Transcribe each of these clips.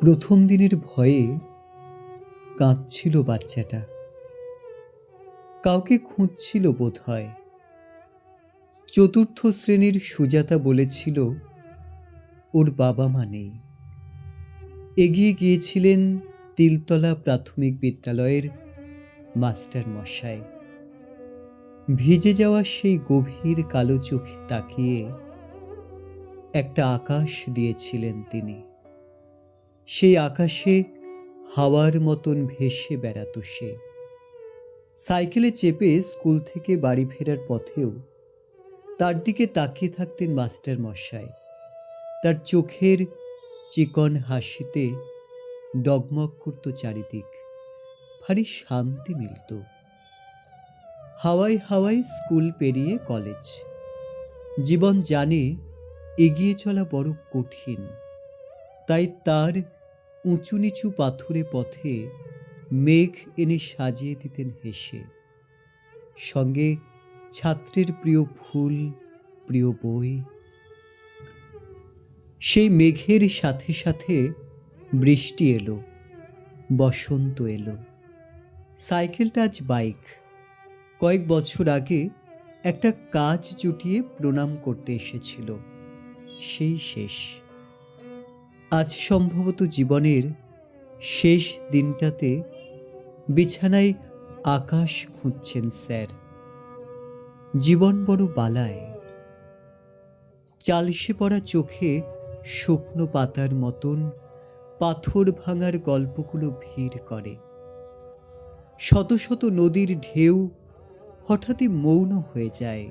প্রথম দিনের ভয়ে কাঁদছিল বাচ্চাটা। কাউকে খুঁজছিল বোধ হয় চতুর্থ শ্রেণির সুজাতা বলেছিল, ওর বাবা মা নেই। এগিয়ে গিয়েছিলেন তিলতলা প্রাথমিক বিদ্যালয়ের মাস্টার মশাই। ভিজে যাওয়া সেই গভীর কালো চোখে তাকিয়ে একটা আকাশ দিয়েছিলেন তিনি। সেই আকাশে হাওয়ার মতন ভেসে বেড়াত সে। সাইকেলে চেপে স্কুল থেকে বাড়ি ফেরার পথেও তার দিকে তাকিয়ে থাকতেন মাস্টার মশাই। তার চোখের চিকন হাসিতে ডগমগ করত চারিদিক, ভারী শান্তি মিলত। হাওয়াই হাওয়াই স্কুল পেরিয়ে কলেজ। জীবন জানে এগিয়ে চলা বড় কঠিন, তাই তার উঁচু নিচু পাথুরে পথে মেঘ এনে সাজিয়ে দিতেন হেসে। সঙ্গে ছাত্রের প্রিয় ফুল, প্রিয় বই। সেই মেঘের সাথে সাথে বৃষ্টি এলো, বসন্ত এলো। সাইকেলটা আজ বাইক। কয়েক বছর আগে একটা কাজ জুটিয়ে প্রণাম করতে এসেছিল। সেই শেষ। আজ সম্ভবত জীবনের শেষ দিনটাতে বিছানায় আকাশ খুঁজছেন স্যার। জীবন বড় বালায়। চালসে পড়া চোখে শুকনো পাতার মতন পাথর ভাঙার গল্পগুলো ভিড় করে। শত শত নদীর ঢেউ হঠাৎই মৌন হয়ে যায়।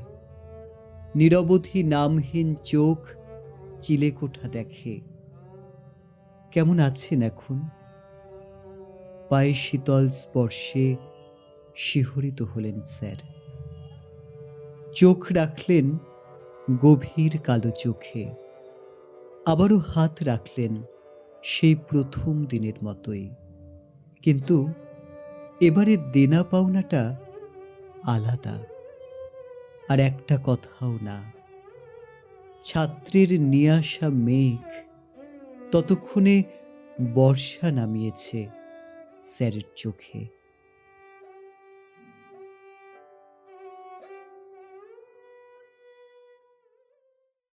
নিরবধি নামহীন চোখ চিলেকোঠা দেখে। কেমন আছেন এখন? পায়ে শীতল স্পর্শে শিহরিত হলেন স্যার। চোখ রাখলেন গভীর কালো চোখে, আবারও হাত রাখলেন সেই প্রথম দিনের মতোই। কিন্তু এবারে দেনা পাওনাটা আলাদা, আর একটা কথাও না। ছাত্রের নিয়ে আসা মেঘ ততক্ষণে বর্ষা নামিয়েছে স্যারের চোখে।